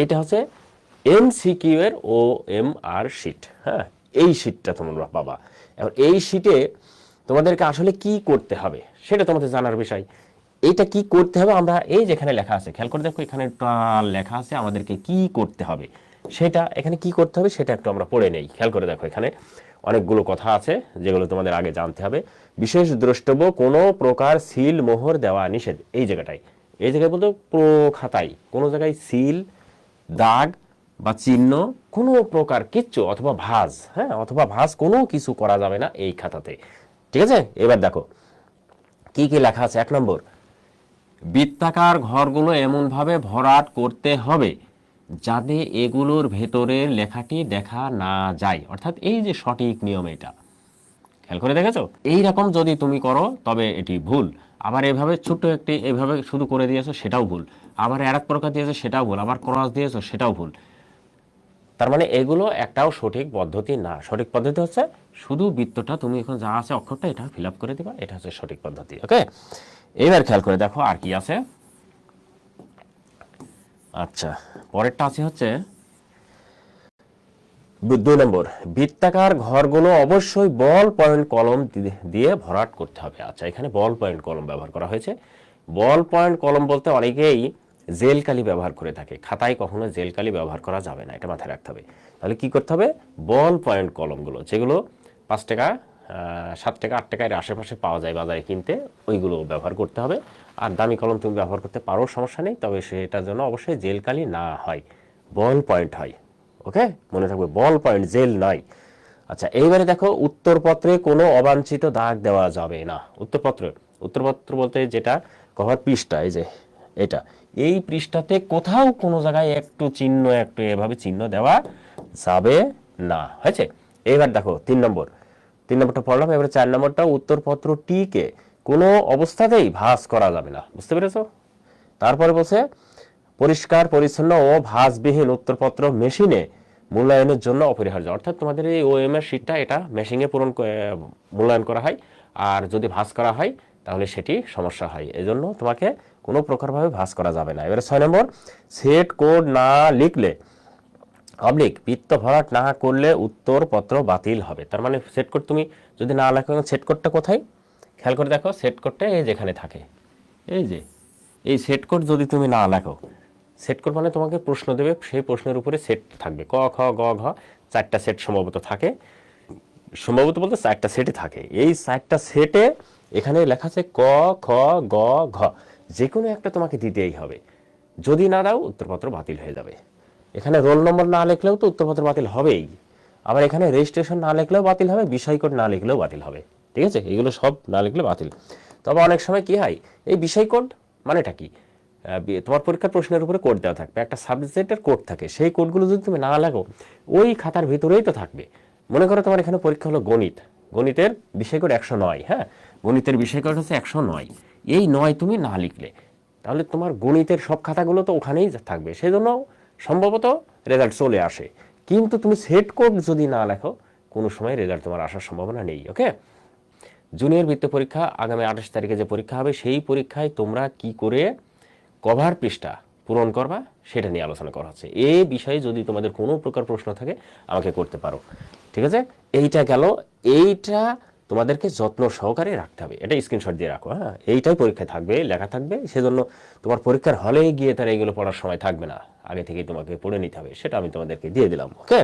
এইটা হচ্ছে এমসিকিউ এর ও এম আর শিট হ্যাঁ? এই শিটটা তোমরা পাবা এখন এই শিটে তোমাদেরকে আসলে কি করতে হবে সেটা তোমাদের জানার বিষয়। এইটা কি করতে হবে আমরা এই যেখানে লেখা আছে, খেয়াল করে দেখো এখানে লেখা আছে আমাদেরকে কি করতে হবে। সেটা এখানে কি করতে হবে সেটা একটু আমরা পড়ে নেই। খেয়াল করে দেখো এখানে অনেকগুলো কথা আছে যেগুলো তোমাদের আগে জানতে হবে। বিশেষ দ্রষ্টব্য, কোনো প্রকার সিল মোহর দেওয়া নিষেধ। এই জায়গাটায়। এই জায়গায় বলতে পুরো খাতায়। কোনো জায়গায় সিল দাগ বা চিহ্ন কোনো প্রকার কিচ্ছু অথবা ভাঁজ হ্যাঁ অথবা ভাঁজ কোনো কিছু করা যাবে না এই খাতাতে। ঠিক আছে? এবার দেখো, কি কি লেখা আছে? এক নম্বর, বৃত্তাকার ঘরগুলো এমনভাবে ভরাট করতে হবে যাতে এগুলোর ভেতরের লেখাটি দেখা না যায়। অর্থাৎ এই যে সঠিক নিয়ম এটা। খেয়াল করে দেখেছ? এই রকম যদি তুমি করো, তবে এটি ভুল। আবার এভাবে ছোট্ট একটি, এভাবে শুধু করে দিয়েছ, সেটাও ভুল। আবার আর এক প্রকার দিয়েছ, সেটাও ভুল। আবার ক্রস দিয়েছ, সেটাও ভুল। তার মানে এগুলো একটাও সঠিক পদ্ধতি না। সঠিক পদ্ধতি হচ্ছে শুধু বৃত্তটা, তুমি এখন যা আছে অক্ষরটা, এটা ফিল করে দিবা। এটা হচ্ছে সঠিক পদ্ধতি ওকে এবার খেয়াল করে দেখো আর কি আছে। আচ্ছা পরেরটা আছে হচ্ছে দুই নম্বর, বৃত্তাকার ঘরগুলো অবশ্যই বল পয়েন্ট কলম দিয়ে ভরাট করতে হবে। আচ্ছা এখানে বল পয়েন্ট কলম ব্যবহার করা হয়েছে। বল পয়েন্ট কলম বলতে অনেকেই জেল কালি ব্যবহার করে থাকে। খাতায় কখনো জেল কালি ব্যবহার করা যাবে না, এটা মাথায় রাখতে হবে। তাহলে কি করতে হবে? বল পয়েন্ট কলমগুলো, যেগুলো পাঁচ টাকা সাত টাকা, আট টাকার আশেপাশে পাওয়া যায় বাজারে কিনতে, ওইগুলো ব্যবহার করতে হবে। আর দামি কলম তুমি ব্যবহার করতে পারো, সমস্যা নেই, তবে সেটার জন্য অবশ্যই জেল কালি না হয়, বল পয়েন্ট হয়, ওকে? মনে থাকবে, বল পয়েন্ট জেল নয়। আচ্ছা এইবারে দেখো, উত্তরপত্রে কোনো অবাঞ্ছিত দাগ দেওয়া যাবে না। উত্তরপত্র উত্তরপত্র বলতে যেটা কভার পৃষ্ঠা, এই যে এটা। এই পৃষ্ঠাতে কোথাও কোনো জায়গায় একটু চিহ্ন, একটু এভাবে চিহ্ন দেওয়া যাবে না। হয়েছে? এইবার দেখো, তিন নম্বর। তিন নম্বরটা পড়লাম, এবারে চার নম্বরটা উত্তরপত্রটিকে কোনো অবস্থাতেই ভাঁজ করা যাবে না। বুঝতে পেরেছ? তারপরে বলছে, পরিষ্কার, পরিচ্ছন্ন ও ভাঁজবিহীন উত্তরপত্র মেশিনে মূল্যায়নের জন্য অপরিহার্য। অর্থাৎ তোমাদের এই ওএম এর শিটটা এটা মেশিনে পূরণ মূল্যায়ন করা হয়। আর যদি ভাঁজ করা হয় তাহলে সেটি সমস্যা হয়। এজন্য তোমাকে কোনো প্রকারভাবে ভাঁজ করা যাবে না। এবারে ছয় নম্বর সেট কোড না লিখলে অবলিক বৃত্ত ভরাট না করলে উত্তরপত্র বাতিল হবে। তার মানে সেট কোড তুমি যদি না লেখো সেট কোডটা কোথায়? খেয়াল করে দেখো সেট কোডটা এই যেখানে থাকে। এই যে, এই সেট কোড যদি তুমি না লেখো সেট কোড মানে তোমাকে প্রশ্ন দেবে, সেই প্রশ্নের উপরে সেট থাকবে। ক, খ, গ, ঘ, চারটা সেট সম্ভবত থাকে। সম্ভবত বলতে চারটা সেটে থাকে। এই চারটা সেটে এখানে লেখা আছে ক, খ, গ, ঘ। যে কোনো একটা তোমাকে দিতেই হবে। যদি না দাও, উত্তরপত্র বাতিল হয়ে যাবে। এখানে রোল নম্বর না লিখলেও তো উত্তরপত্র বাতিল হবেই। আবার এখানে রেজিস্ট্রেশন না লিখলেও বাতিল হবে বিষয় কোড না লিখলেও বাতিল হবে। ঠিক আছে? এগুলো সব না লিখলে বাতিল। তবে অনেক সময় কি হয়, এই বিষয় কোড মানেটা কি? তোমার পরীক্ষার প্রশ্নের উপরে কোড দেওয়া থাকবে। একটা সাবজেক্টের কোড থাকে। সেই কোডগুলো যদি তুমি না লাগো, ওই খাতার ভিতরেই তো থাকবে। মনে করো তোমার এখানে পরীক্ষা হলো গণিত। গণিতের বিষয় কোড একশো নয় হ্যাঁ? গণিতের বিষয় কোড হচ্ছে একশো নয়। এই নয় তুমি না লিখলে, তাহলে তোমার গণিতের সব খাতাগুলো তো ওখানেই থাকবে। সেজন্য সম্ভবত রেজাল্ট চলে আসে। কিন্তু তুমি সেট কোড যদি না লেখো, কোনো সময় রেজাল্ট তোমার আসার সম্ভাবনা নেই ওকে জুনিয়র বৃত্ত পরীক্ষা, আগামী আঠাশ তারিখে যে পরীক্ষা হবে, সেই পরীক্ষায় তোমরা কি করে কভার পৃষ্ঠা পূরণ করবা, সেটা নিয়ে আলোচনা করা হচ্ছে। এই বিষয়ে যদি তোমাদের কোনো প্রকার প্রশ্ন থাকে, আমাকে করতে পারো। ঠিক আছে? এইটা গেল এইটা তোমাদেরকে যত্ন সহকারে রাখতে হবে। এটা স্ক্রিনশট দিয়ে রাখো হ্যাঁ? এইটাই পরীক্ষায় থাকবে, লেখা থাকবে, সেজন্য তোমার পরীক্ষার হলে গিয়ে তারা এগুলো পড়ার সময় থাকবে না। আগে থেকেই তোমাকে পড়ে নিতে হবে, সেটা আমি তোমাদেরকে দিয়ে দিলাম ওকে